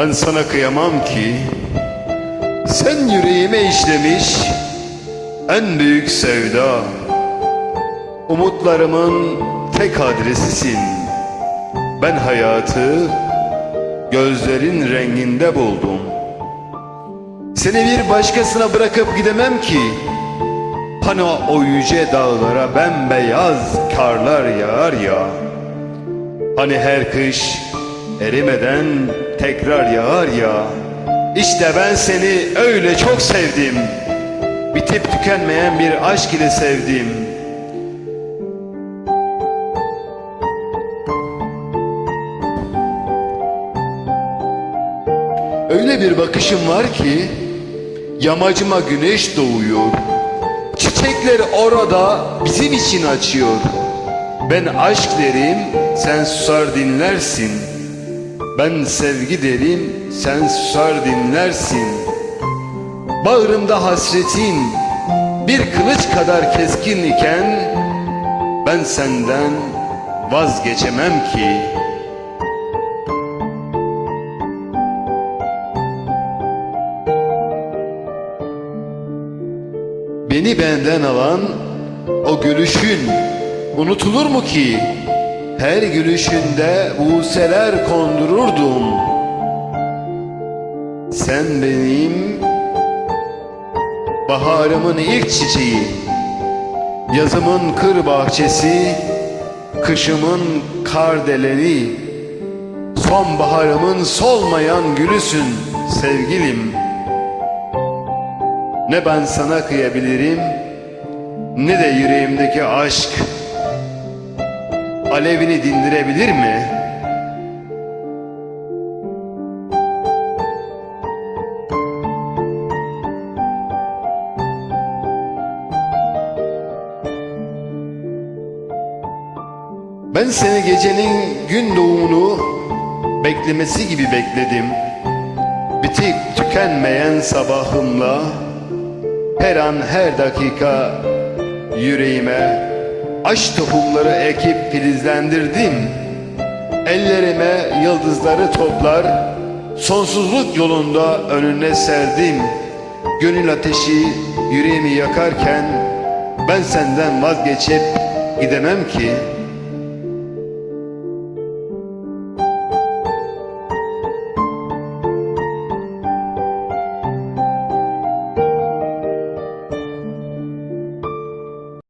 Ben sana kıyamam ki Sen yüreğime işlemiş En büyük sevda. Umutlarımın tek adresisin. Ben hayatı Gözlerin renginde buldum. Seni bir başkasına bırakıp gidemem ki Hani o yüce dağlara bembeyaz karlar yağar ya. Hani her kış erimeden tekrar yağar ya. İşte ben seni öyle çok sevdim. Bitip tükenmeyen bir aşk ile sevdim. Öyle bir bakışım var ki Yamacıma güneş doğuyor. Çiçekler orada bizim için açıyor. Ben aşk derim sen susar dinlersin Ben sevgi derim sen susar dinlersin Bağrımda hasretin bir kılıç kadar keskin iken Ben senden vazgeçemem ki Beni benden alan o gülüşün unutulur mu ki? Her gülüşünde buseler kondururdum. Sen benim baharımın ilk çiçeği, yazımın kır bahçesi, kışımın kardeleni, sonbaharımın solmayan gülüsün sevgilim. Ne ben sana kıyabilirim ne de yüreğimdeki aşk alevini dindirebilir mi? Ben seni gecenin gün doğumunu beklemesi gibi bekledim. Bitip tükenmeyen sabahımla her an her dakika yüreğime aşk tohumları ekip filizlendirdim. Ellerime yıldızları toplar, sonsuzluk yolunda önüne serdim. Gönül ateşi yüreğimi yakarken ben senden vazgeçip gidemem ki.